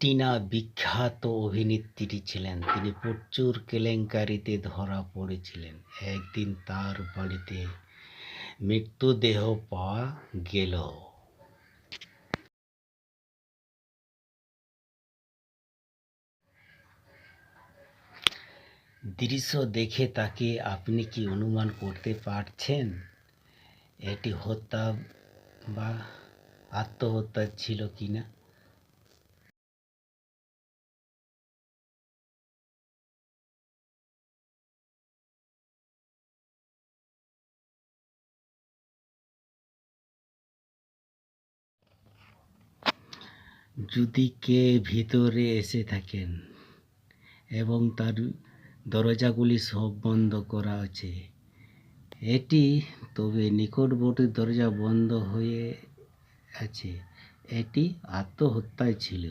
টিনা বিখ্যাত অভিনেত্রী ছিলেন। তিনি প্রচুর কেলেঙ্কারিতে ধরা পড়েছিলেন। একদিন তার বাড়িতে মৃতদেহ পাওয়া গেল। দৃশ্য দেখে তাকে আপনি কি অনুমান করতে পারছেন? এটি হত্যা বা আত্মহত্যা ছিল কিনা? যদি কে ভিতরে এসে থাকেন এবং তার দরজাগুলি সব বন্ধ করা আছে, এটি তবে নিকটবর্তী দরজা বন্ধ হয়ে আছে। এটি আত্মহত্যায় ছিল।